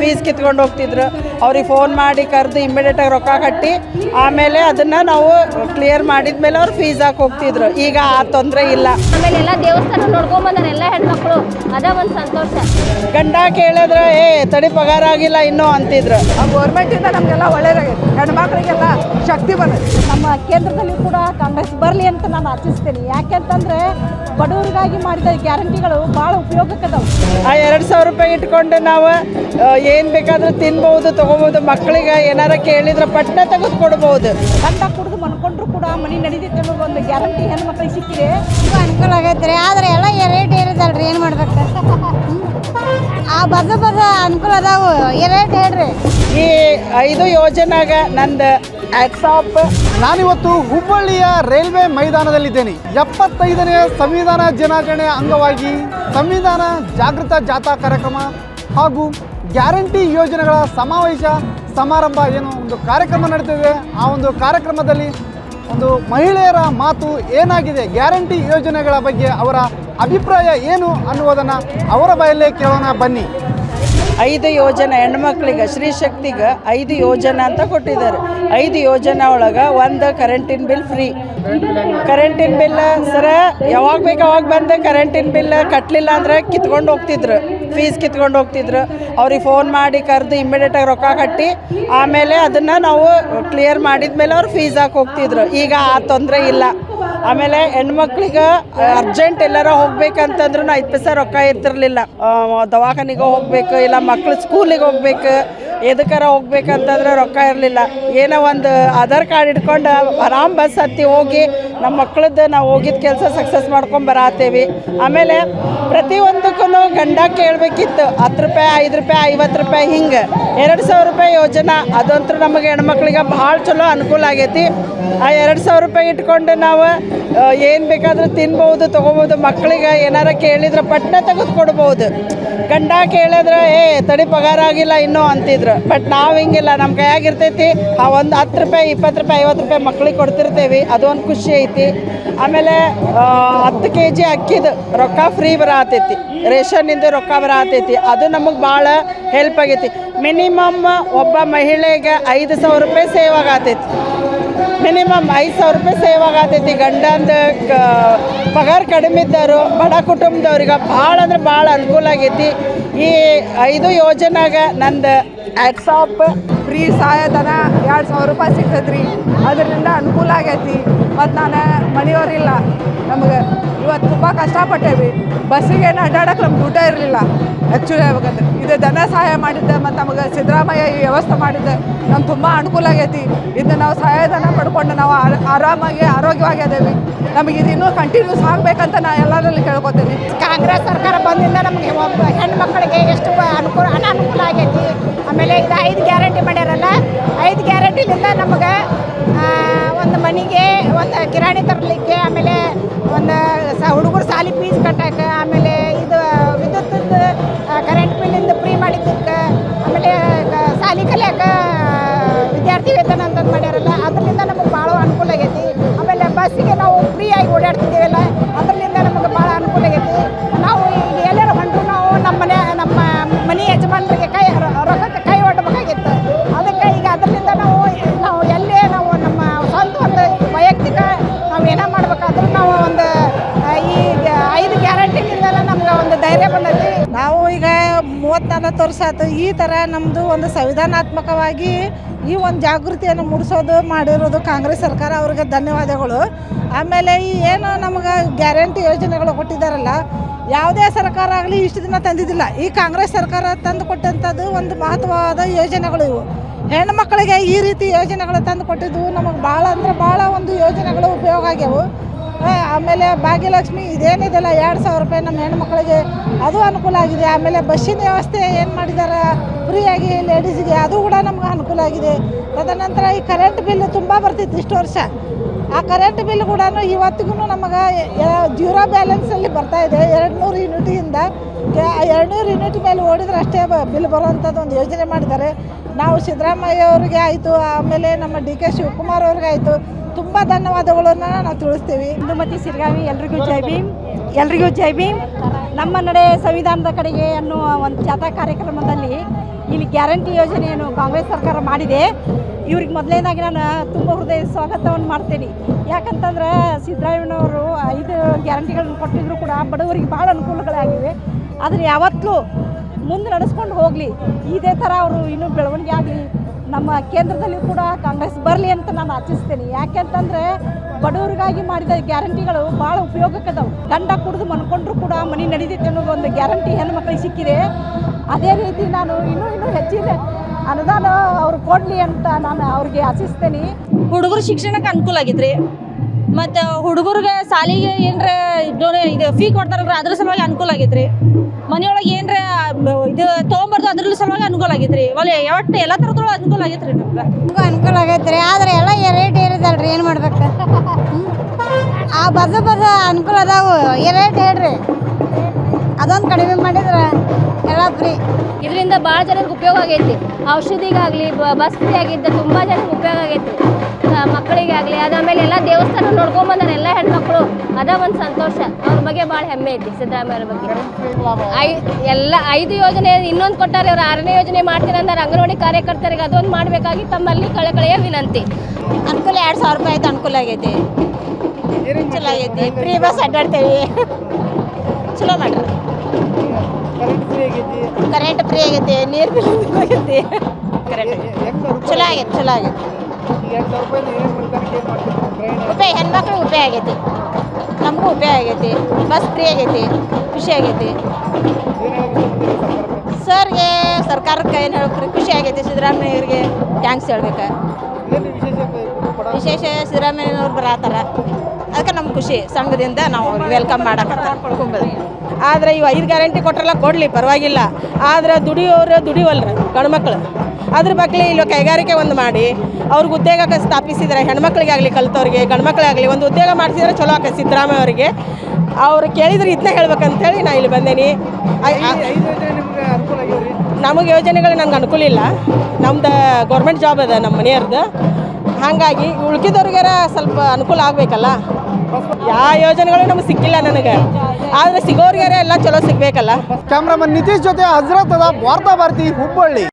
Fees ಕಿತ್ಕೊಂಡು ಹೋಗ್ತಿದ್ರು. ಅವ್ರಿಗೆ ಫೋನ್ ಮಾಡಿ ಕರೆದು ಇಮ್ಮಿಡಿಯೇಟಾಗಿ ರೊಕ್ಕ ಕಟ್ಟಿ ಆಮೇಲೆ ಅದನ್ನು ನಾವು ಕ್ಲಿಯರ್ ಮಾಡಿದ ಮೇಲೆ ಅವ್ರು ಫೀಸ್ ಹಾಕಿ ಹೋಗ್ತಿದ್ರು. ಈಗ ಆ ತೊಂದರೆ ಇಲ್ಲ. ಆಮೇಲೆ ಎಲ್ಲ ದೇವಸ್ಥಾನ ನೋಡ್ಕೊಂಬಂದಾರ ಎಲ್ಲ ಹೆಣ್ಮಕ್ಳು. ಅದ ಒಂದು ಸಂತೋಷ. ಗಂಡ ಕೇಳಿದ್ರೆ ಏ ತಡಿ ಪಗಾರ ಆಗಿಲ್ಲ ಇನ್ನೂ ಅಂತಿದ್ರು. ಆ ಗೌರ್ಮೆಂಟಿಂದ ನಮಗೆಲ್ಲ ಒಳ್ಳೇದಾಗಿದೆ ಹೆಣ್ಮಕ್ಳಿಗೆಲ್ಲ ಶಕ್ತಿ ಬಂದಿದೆ ನಮ್ಮ ಕೇಂದ್ರದಲ್ಲಿ ಕೂಡ ಕಾಂಗ್ರೆಸ್ ಬರಲಿ ಅಂತ ನಾನು ಆಶಿಸ್ತೀನಿ ಯಾಕೆಂತಂದ್ರೆ ಬಡವರಿಗಾಗಿ ಮಾಡಿದ ಗ್ಯಾರಂಟಿಗಳು ಭಾಳ ಉಪಯೋಗಕ್ಕದಾವೆ ಆ ಎರಡು ಸಾವಿರ ರೂಪಾಯಿ ಇಟ್ಕೊಂಡು ನಾವು ಏನು ಬೇಕಾದರೂ ತಿನ್ಬೋದು ತೊಗೋಬೋದು ಮಕ್ಕಳಿಗೆ ಏನಾರ ಕೇಳಿದ್ರೆ ಪಟ್ನ ತೆಗೆದು ಕೊಡ್ಬೋದು ಅಂತ ಕುಡಿದು ಮನ್ಕೊಂಡ್ರು ಕೂಡ ಮನೆ ನಡೀತೈತೆ ಅನ್ನೋ ಒಂದು ಗ್ಯಾರಂಟಿ ಹೆಣ್ಮಕ್ಳಿಗೆ ಸಿಕ್ಕಿದೆ. ಅನುಕೂಲ ಆಗೈತೆ ರೀ. ಆದ್ರೆ ಎಲ್ಲ ರೇಟ್ ಏರಿದಲ್ರಿ ಏನು ಮಾಡ್ಬೇಕು? ಆ ಬದ ಬದ ಅನುಕೂಲ ಅದಾವು. ರೇಟ್ ಹೇಳ್ರಿ. ಈ ಐದು ಯೋಜನಾಗ ನಂದು ನಾನು ನಾನಿವತ್ತು ಹುಬ್ಬಳ್ಳಿಯ ರೈಲ್ವೆ ಮೈದಾನದಲ್ಲಿದ್ದೇನೆ. ಎಪ್ಪತ್ತೈದನೇ ಸಂವಿಧಾನ ದಿನಾಚರಣೆ ಅಂಗವಾಗಿ ಸಂವಿಧಾನ ಜಾಗೃತ ಜಾಥಾ ಕಾರ್ಯಕ್ರಮ ಹಾಗೂ ಗ್ಯಾರಂಟಿ ಯೋಜನೆಗಳ ಸಮಾವೇಶ, ಸಮಾರಂಭ ಏನು ಒಂದು ಕಾರ್ಯಕ್ರಮ ನಡೀತಿದೆ, ಆ ಒಂದು ಕಾರ್ಯಕ್ರಮದಲ್ಲಿ ಒಂದು ಮಹಿಳೆಯರ ಮಾತು ಏನಾಗಿದೆ, ಗ್ಯಾರಂಟಿ ಯೋಜನೆಗಳ ಬಗ್ಗೆ ಅವರ ಅಭಿಪ್ರಾಯ ಏನು ಅನ್ನುವುದನ್ನು ಅವರ ಬಾಯಲ್ಲೇ ಕೇಳೋಣ, ಬನ್ನಿ. ಐದು ಯೋಜನೆ, ಹೆಣ್ಮಕ್ಳಿಗೆ ಸ್ತ್ರೀ ಶಕ್ತಿಗೆ ಐದು ಯೋಜನೆ ಅಂತ ಕೊಟ್ಟಿದ್ದಾರೆ. ಐದು ಯೋಜನೆ ಒಳಗೆ ಒಂದು ಕರೆಂಟಿನ ಬಿಲ್ ಫ್ರೀ. ಕರೆಂಟಿನ ಬಿಲ್ ಸರ, ಯಾವಾಗ ಬೇಕು ಅವಾಗ ಬಂದು ಕರೆಂಟಿನ ಬಿಲ್ ಕಟ್ಟಲಿಲ್ಲ ಅಂದ್ರೆ ಕಿತ್ಕೊಂಡು ಹೋಗ್ತಿದ್ರು. ಫೀಸ್ ಕಿತ್ಕೊಂಡು ಹೋಗ್ತಿದ್ರು. ಅವ್ರಿಗೆ ಫೋನ್ ಮಾಡಿ ಕರೆದು ಇಮ್ಮಿಡಿಯೇಟಾಗಿ ರೊಕ್ಕ ಕಟ್ಟಿ, ಆಮೇಲೆ ಅದನ್ನು ನಾವು ಕ್ಲಿಯರ್ ಮಾಡಿದ ಮೇಲೆ ಅವ್ರು ಫೀಸ್ ಹಾಕಿ ಹೋಗ್ತಿದ್ರು. ಈಗ ಆ ತೊಂದರೆ ಇಲ್ಲ. ಆಮೇಲೆ ಹೆಣ್ಮಕ್ಳಿಗೆ ಅರ್ಜೆಂಟ್ ಎಲ್ಲಾರ ಹೋಗ್ಬೇಕಂತಂದ್ರೂ ಐದು ಪೈಸೆ ರೊಕ್ಕ ಇರ್ತಿರ್ಲಿಲ್ಲ. ದವಾಖಾನಿಗೆ ಹೋಗ್ಬೇಕು, ಇಲ್ಲ ಮಕ್ಳು ಸ್ಕೂಲಿಗೆ ಹೋಗ್ಬೇಕು ಎದಕ್ಕಾರ ಹೋಗ್ಬೇಕಂತಂದ್ರೆ ರೊಕ್ಕ ಇರಲಿಲ್ಲ. ಏನೋ ಒಂದು ಆಧಾರ್ ಕಾರ್ಡ್ ಇಟ್ಕೊಂಡು ಆರಾಮ್ ಬಸ್ ಹತ್ತಿ ಹೋಗಿ ನಮ್ಮ ಮಕ್ಕಳದ್ದು ನಾವು ಹೋಗಿದ್ದ ಕೆಲಸ ಸಕ್ಸಸ್ ಮಾಡ್ಕೊಂಡು ಬರತ್ತೇವಿ ಆಮೇಲೆ ಪ್ರತಿಯೊಂದಕ್ಕೂ ಗಂಡ ಕೇಳಬೇಕಿತ್ತು, ಹತ್ತು ರೂಪಾಯಿ, ಐದು ರೂಪಾಯಿ, ಐವತ್ತು ರೂಪಾಯಿ ಹಿಂಗೆ. ಎರಡು ಸಾವಿರ ರೂಪಾಯಿ ಯೋಜನೆ ಅದಂತೂ ನಮಗೆ ಹೆಣ್ಮಕ್ಳಿಗೆ ಭಾಳ ಚಲೋ ಅನುಕೂಲ ಆಗೈತಿ. ಆ ಎರಡು ಸಾವಿರ ರೂಪಾಯಿ ಇಟ್ಕೊಂಡು ನಾವು ಏನು ಬೇಕಾದರೂ ತಿನ್ಬೋದು, ತೊಗೋಬೋದು ಮಕ್ಕಳಿಗೆ ಏನಾರ ಕೇಳಿದ್ರೆ ಪಟ್ನ ತೆಗೆದು ಕೊಡ್ಬೋದು. ಗಂಡ ಕೇಳಿದ್ರೆ, ಏ, ತಡಿ ಪಗಾರ ಆಗಿಲ್ಲ ಇನ್ನೂ ಅಂತಿದ್ರು. ಬಟ್ ನಾವು ಹಿಂಗಿಲ್ಲ ನಮ್ಮ ಕೈಯಾಗಿರ್ತೈತಿ ಆ ಒಂದು ಹತ್ತು ರೂಪಾಯಿ, ಇಪ್ಪತ್ತು ರೂಪಾಯಿ, ಐವತ್ತು ರೂಪಾಯಿ ಮಕ್ಳಿಗೆ ಕೊಡ್ತಿರ್ತೇವೆ ಅದೊಂದು ಖುಷಿ ಐತಿ. ಆಮೇಲೆ ಹತ್ತು ಕೆ ಜಿ ಅಕ್ಕಿದು ರೊಕ್ಕ ಫ್ರೀ ಬರತೈತಿ ರೇಷನ್ನಿಂದ ರೊಕ್ಕ ಬರತೈತಿ ಅದು ನಮಗೆ ಭಾಳ ಹೆಲ್ಪ್ ಆಗೈತಿ. ಮಿನಿಮಮ್ ಒಬ್ಬ ಮಹಿಳೆಗೆ ಐದು ಸಾವಿರ ರೂಪಾಯಿ ಸೇವ್ ಆಗತೈತಿ. ಮಿನಿಮಮ್ ಐದು ಸಾವಿರ ರೂಪಾಯಿ ಸೇವ್ ಆಗತೈತಿ. ಗಂಡಂದ ಪಗಾರ ಕಡಿಮೆ ಇದ್ದವರು, ಬಡ ಕುಟುಂಬದವ್ರಿಗೆ ಭಾಳ ಅಂದ್ರೆ ಭಾಳ ಅನುಕೂಲ ಆಗೈತಿ. ಈ ಐದು ಯೋಜನಾಗ ನಂದು ಆ್ಯಟ್ಸಾಪ್ ಫ್ರೀ ಸಹಾಯಧನ ಎರಡು ಸಾವಿರ ರೂಪಾಯಿ ಸಿಗ್ತದ್ರಿ. ಅದರಿಂದ ಅನುಕೂಲ ಆಗೈತಿ. ಮತ್ತು ನಾನು ಮನೆಯವರಿಲ್ಲ. ನಮಗೆ ಇವತ್ತು ತುಂಬ ಕಷ್ಟಪಟ್ಟೇವಿ. ಬಸ್ಸಿಗೆ ಅಡ್ಡಾಡಕ್ಕೆ ನಮ್ಗೆ ಊಟ ಇರಲಿಲ್ಲ. ಆ್ಯಕ್ಚುಲಿ ಹೇಳ್ಬೇಕಂದ್ರೆ. ಇದು ಧನ ಸಹಾಯ ಮಾಡಿದ್ದೆ, ಮತ್ತು ನಮಗೆ ಸಿದ್ದರಾಮಯ್ಯ ಈ ವ್ಯವಸ್ಥೆ ಮಾಡಿದ್ದೆ. ನಮ್ಗೆ ತುಂಬ ಅನುಕೂಲ ಆಗೈತಿ. ಇದನ್ನು ನಾವು ಸಹಾಯಧನ ಪಡ್ಕೊಂಡು ನಾವು ಆರ- ಆರಾಮಾಗಿ, ಆರೋಗ್ಯವಾಗಿ ಅದೇವಿ. ನಮಗೆ ಇದು ಇನ್ನೂ ಕಂಟಿನ್ಯೂಸ್ ಆಗಬೇಕಂತ ನಾ ಎಲ್ಲರಲ್ಲಿ ಕೇಳ್ಕೊತೀನಿ. ಕಾಂಗ್ರೆಸ್ ಸರ್ಕಾರ ಬಂದಿಂದ ನಮಗೆ ಮಕ್ಕಳಿಗೆ ಎಷ್ಟು ಅನುಕೂಲ ಅನಾನುಕೂಲ ಆಗೈತಿ. ಆಮೇಲೆ ಇದು. ಐದು ಗ್ಯಾರಂಟಿ ಮಾಡ್ಯಾರಲ್ಲ? ಐದು ಗ್ಯಾರಂಟಿಲಿಂದ ನಮಗೆ ಒಂದು ಮನೆಗೆ, ಒಂದು ಕಿರಾಣಿ ತರಲಿಕ್ಕೆ, ಆಮೇಲೆ ಒಂದು ಸ, ಹುಡುಗರು ಸಾಲಿ ಫೀಸ್ ಕಟ್ಟಕ್ಕೆ ಆಮೇಲೆ ಇದು ವಿದ್ಯುತ್ ಕರೆಂಟ್ ಬಿಲ್ಲಿಂದ ಫ್ರೀ ಮಾಡಿದ್ದಕ್ಕೆ, ಆಮೇಲೆ ಸಾಲಿ ಕಲಿಯಾಕ ವಿದ್ಯಾರ್ಥಿ ವೇತನ ಅಂತಂದು ಮಾಡ್ಯಾರಲ್ಲ. ಮೂವತ್ತು ಈ ಥರ ನಮ್ಮದು ಒಂದು ಸಂವಿಧಾನಾತ್ಮಕವಾಗಿ ಈ ಒಂದು ಜಾಗೃತಿಯನ್ನು ಮೂಡಿಸೋದು ಮಾಡಿರೋದು ಕಾಂಗ್ರೆಸ್ ಸರ್ಕಾರ ಅವ್ರಿಗೆ ಧನ್ಯವಾದಗಳು. ಆಮೇಲೆ ಈ ಏನು ನಮಗೆ ಗ್ಯಾರಂಟಿ ಯೋಜನೆಗಳು ಕೊಟ್ಟಿದ್ದಾರಲ್ಲ, ಯಾವುದೇ ಸರ್ಕಾರ ಆಗಲಿ ಇಷ್ಟು ದಿನ ತಂದಿದ್ದಿಲ್ಲ. ಈ ಕಾಂಗ್ರೆಸ್ ಸರ್ಕಾರ ತಂದು ಕೊಟ್ಟಂಥದ್ದು ಒಂದು ಮಹತ್ವವಾದ ಯೋಜನೆಗಳು ಇವು. ಹೆಣ್ಮಕ್ಳಿಗೆ ಈ ರೀತಿ ಯೋಜನೆಗಳು ತಂದು ಕೊಟ್ಟಿದ್ದು ನಮಗೆ ಭಾಳ ಅಂದ್ರೆ ಭಾಳ ಒಂದು ಯೋಜನೆಗಳು ಉಪಯೋಗ ಆಗ್ಯಾವು. ಆಮೇಲೆ ಭಾಗ್ಯಲಕ್ಷ್ಮಿ ಇದೇನಿದೆಲ್ಲ ಎರಡು ಸಾವಿರ ರೂಪಾಯಿ ನಮ್ಮ ಹೆಣ್ಮಕ್ಳಿಗೆ ಅದು ಅನುಕೂಲ ಆಗಿದೆ. ಆಮೇಲೆ ಬಸ್ಸಿನ ವ್ಯವಸ್ಥೆ ಏನು ಮಾಡಿದ್ದಾರೆ ಫ್ರೀಯಾಗಿ ಲೇಡೀಸಿಗೆ ಅದು ಕೂಡ ನಮ್ಗೆ ಅನುಕೂಲ ಆಗಿದೆ. ತದನಂತರ ಈ ಕರೆಂಟ್ ಬಿಲ್ ತುಂಬ ಬರ್ತಿತ್ತು ಇಷ್ಟು ವರ್ಷ. ಆ ಕರೆಂಟ್ ಬಿಲ್ ಕೂಡ ಇವತ್ತಿಗೂ ನಮಗೆ ಜೀರೋ ಬ್ಯಾಲೆನ್ಸಲ್ಲಿ ಬರ್ತಾ ಇದೆ. ಎರಡು ನೂರು ಯೂನಿಟಿಯಿಂದ ಎರಡು ನೂರು ಯೂನಿಟ್ ಮೇಲೆ ಓಡಿದ್ರೆ ಅಷ್ಟೇ ಬಿಲ್ ಬರುವಂಥದ್ದು ಒಂದು ಯೋಜನೆ ಮಾಡಿದ್ದಾರೆ. ನಾವು ಸಿದ್ದರಾಮಯ್ಯ ಅವರಿಗೆ ಆಯಿತು, ಆಮೇಲೆ ನಮ್ಮ ಡಿ ಕೆ ಶಿವಕುಮಾರ್ ಅವ್ರಿಗೆ ಆಯಿತು. ತುಂಬ ಧನ್ಯವಾದಗಳನ್ನು ನಾವು ತಿಳಿಸ್ತೀವಿ. ಇಂದುಮತಿ ಸಿರ್ಗಾವಿ, ಎಲ್ರಿಗೂ ಜೈ ಭೀಮ್. ಎಲ್ರಿಗೂ ಜೈ ಭೀಮ್. ನಮ್ಮ ನಡೆ ಸಂವಿಧಾನದ ಕಡೆಗೆ ಅನ್ನುವ ಒಂದು ಜಾಥಾ ಕಾರ್ಯಕ್ರಮದಲ್ಲಿ ಇಲ್ಲಿ ಗ್ಯಾರಂಟಿ ಯೋಜನೆಯನ್ನು ಕಾಂಗ್ರೆಸ್ ಸರ್ಕಾರ ಮಾಡಿದೆ. ಇವ್ರಿಗೆ ಮೊದಲನೇದಾಗಿ ನಾನು ತುಂಬ ಹೃದಯ ಸ್ವಾಗತವನ್ನು ಮಾಡ್ತೀನಿ. ಯಾಕಂತಂದ್ರೆ ಸಿದ್ದರಾಮಯ್ಯನವರು ಐದು ಗ್ಯಾರಂಟಿಗಳನ್ನು ಕೊಟ್ಟಿದ್ರು ಕೂಡ ಬಡವರಿಗೆ ಭಾಳ ಅನುಕೂಲಗಳಾಗಿವೆ. ಆದರೆ ಯಾವತ್ತೂ ಮುಂದೆ ನಡೆಸ್ಕೊಂಡು ಹೋಗಲಿ. ಇದೇ ಥರ ಅವರು ಇನ್ನೂ ಬೆಳವಣಿಗೆ ಆಗಲಿ. ನಮ್ಮ ಕೇಂದ್ರದಲ್ಲಿ ಕೂಡ ಕಾಂಗ್ರೆಸ್ ಬರಲಿ ಅಂತ ನಾನು ಆಚಿಸ್ತೇನೆ. ಯಾಕೆಂತಂದರೆ ಬಡವರಿಗಾಗಿ ಮಾಡಿದ ಗ್ಯಾರಂಟಿಗಳು ಭಾಳ ಉಪಯೋಗಕ್ಕದವು ಗಂಡ ಕುಡಿದು ಮನ್ಕೊಂಡ್ರು ಕೂಡ ಮನೆ ನಡೀತೈತೆ ಅನ್ನೋದು ಒಂದು ಗ್ಯಾರಂಟಿ ಹೆಣ್ಮಕ್ಳಿಗೆ ಸಿಕ್ಕಿದೆ. ಅದೇ ರೀತಿ ನಾನು ಇನ್ನೂ ಇನ್ನೂ ಹೆಚ್ಚಿನ ಅನುದಾನ ಅವ್ರು ಕೊಡಲಿ ಅಂತ ನಾನು ಅವ್ರಿಗೆ ಆಶಿಸ್ತೇನೆ. ಹುಡುಗರು ಶಿಕ್ಷಣಕ್ಕೆ ಅನುಕೂಲ ಆಗಿದ್ರಿ ಮತ್ತು ಹುಡುಗರಿಗೆ ಸಾಲಿಗೆ ಏನರ ಡೊನೇ ಇದು ಫೀ ಕೊಡ್ತಾರಲ್ರಿ ಅದ್ರ ಸಲುವಾಗಿ ಅನುಕೂಲ ಆಗಿದ್ರಿ ಮನೆಯೊಳಗೆ ಏನರ ಇದು ತೊಗೊಂಬಾರ್ದು ಅದ್ರ ಸಲುವಾಗಿ ಅನುಕೂಲ ಆಗೈತ್ರಿ. ಒಲೆ ಒಟ್ಟು ಎಲ್ಲ ಥರದ್ರೊಳಗೆ ಅನುಕೂಲ ಆಗೈತ್ರಿ ನಮ್ಗೆ. ಅನುಕೂಲ ಆಗೈತ್ರಿ ಆದ್ರೆ ಎಲ್ಲ ರೇಟ್ ಏರಿದಲ್ರಿ ಏನು ಮಾಡ್ಬೇಕು? ಆ ಬಸ ಬಸ ಅನುಕೂಲ ಅದಾವು ರೇಟ್ ಹೇಳ್ರಿ. ಅದೊಂದು ಕಡಿಮೆ ಮಾಡಿದ್ರೆ ಎಲ್ಲ ಫ್ರೀ ಇದರಿಂದ ಭಾಳ ಜನರಿಗೆ ಉಪಯೋಗ ಆಗೈತಿ. ಔಷಧಿಗಾಗಲಿ ಬಸ್ ಫ್ರೀ ಆಗಿದ್ದ ತುಂಬ ಜನಕ್ಕೆ ಉಪಯೋಗ ಆಗೈತಿ. ಮಕ್ಕಳಿಗೆ ಮಕ್ಕಳಿಗಾಗಲಿ ಅದಾದಮೇಲೆ ಎಲ್ಲ ದೇವಸ್ಥಾನ ಬಂದ್ರೆ ಎಲ್ಲ ಹೆಣ್ಮಕ್ಳು. ಅದ ಒಂದು ಸಂತೋಷ. ಅವ್ರ ಬಗ್ಗೆ ಭಾಳ ಹೆಮ್ಮೆ ಐತಿ ಸಿದ್ದರಾಮಯ್ಯ ಬಗ್ಗೆ. ಐ ಎಲ್ಲ ಐದು ಯೋಜನೆ ಇನ್ನೊಂದು ಕೊಟ್ಟಾರೆ ಅವ್ರು ಆರನೇ ಯೋಜನೆ ಮಾಡ್ತೀನಿ ಅಂದ್ರೆ ಅಂಗನವಾಡಿ ಕಾರ್ಯಕರ್ತರಿಗೆ ಅದೊಂದು ಮಾಡಬೇಕಾಗಿ ತಮ್ಮಲ್ಲಿ ಕಳಕಳಿಯ ವಿನಂತಿ. ಅನುಕೂಲ ಎರಡು ಸಾವಿರ ರೂಪಾಯಿ ಆಯ್ತು ಅನುಕೂಲ ಆಗೈತಿ. ಚಲೋ ಆಗೈತಿ. ಫ್ರೀ ಬಸ್ ಅಡ್ಡಾಡ್ತೇವೆ. ಚಲೋ ಮಾಡ್ರಿ. ಕರೆಂಟ್ ಫ್ರೀ ಆಗೈತಿ, ನೀರು ಬಿಲ್ ಆಗೈತಿ. ಚಲೋ ಆಗೈತಿ ಚಲೋ ಆಗೈತಿ. ಉಪಯೋಗ ಹೆಣ್ಮಕ್ಳಿಗೆ ಉಪಯೋಗ ಆಗೈತಿ. ನಮಗೂ ಉಪಯೋಗ ಆಗೈತಿ. ಬಸ್ ಫ್ರೀ ಆಗೈತಿ. ಖುಷಿ ಆಗೈತಿ. ಸರ್ಗೆ ಸರ್ಕಾರಕ್ಕೆ ಏನು ಹೇಳ್ಬೇಕ್ರಿ ಖುಷಿ ಆಗೈತಿ ಸಿದ್ದರಾಮಯ್ಯವ್ರಿಗೆ ಥ್ಯಾಂಕ್ಸ್ ಹೇಳ್ಬೇಕು? ವಿಶೇಷ ಸಿದ್ದರಾಮಯ್ಯನವ್ರು ಬರತ್ತಾರ ಅದಕ್ಕೆ ನಮ್ಗೆ ಖುಷಿ ಸಂಘದಿಂದ ನಾವು ವೆಲ್ಕಮ್ ಮಾಡಕತ್ತಾರ ಪಡ್ಕೊಂಬೋದು ಆದ್ರೆ ಇವು ಐದು ಗ್ಯಾರಂಟಿ ಕೊಟ್ರಲ್ಲ ಕೊಡಲಿ ಪರವಾಗಿಲ್ಲ ಆದ್ರೆ ದುಡಿಯೋರು ದುಡಿಯುವಲ್ರ ಗಂಡ್ಮಕ್ಳು ಅದ್ರ ಬಗ್ಗೆ ಇಲ್ಲಿ ಕೈಗಾರಿಕೆ ಒಂದು ಮಾಡಿ ಅವ್ರಿಗೆ ಉದ್ಯೋಗ ಸ್ಥಾಪಿಸಿದ್ರೆ ಹೆಣ್ಮಕ್ಳಿಗಾಗಲಿ ಕಲ್ತವ್ರಿಗೆ ಗಂಡ್ಮಕ್ಳಿಗಾಗಲಿ ಒಂದು ಉದ್ಯೋಗ ಮಾಡಿಸಿದ್ರೆ ಚಲೋ ಆಕೈತೆ ಸಿದ್ದರಾಮಯ್ಯ ಅವರಿಗೆ ಅವ್ರು ಕೇಳಿದ್ರೆ ಇದನ್ನ ಹೇಳ್ಬೇಕಂತೇಳಿ ನಾ ಇಲ್ಲಿ ಬಂದೇನಿ ನಮಗೆ ಯೋಜನೆಗಳು ನಂಗೆ ಅನುಕೂಲ ಇಲ್ಲ. ನಮ್ದು ಗೌರ್ಮೆಂಟ್ ಜಾಬ್ ಅದ ನಮ್ಮ ಮನೆಯವ್ರದ್ದು ಹಾಗಾಗಿ ಉಳ್ಕಿದವ್ರಿಗಾರ ಸ್ವಲ್ಪ ಅನುಕೂಲ ಆಗಬೇಕಲ್ಲ. ಯಾವ ಯೋಜನೆಗಳು ನಮ್ಗೆ ಸಿಕ್ಕಿಲ್ಲ ನನಗೆ. ಆದರೆ ಸಿಗೋರಿಗಾರ ಎಲ್ಲ ಚಲೋ ಸಿಗಬೇಕಲ್ಲ. ಕ್ಯಾಮ್ರಾಮನ್ ನಿತೀಶ್ ಜೊತೆ ಹಜರತ್ ಅದ ವಾರ್ತಾ ಭಾರತಿ ಹುಬ್ಬಳ್ಳಿ.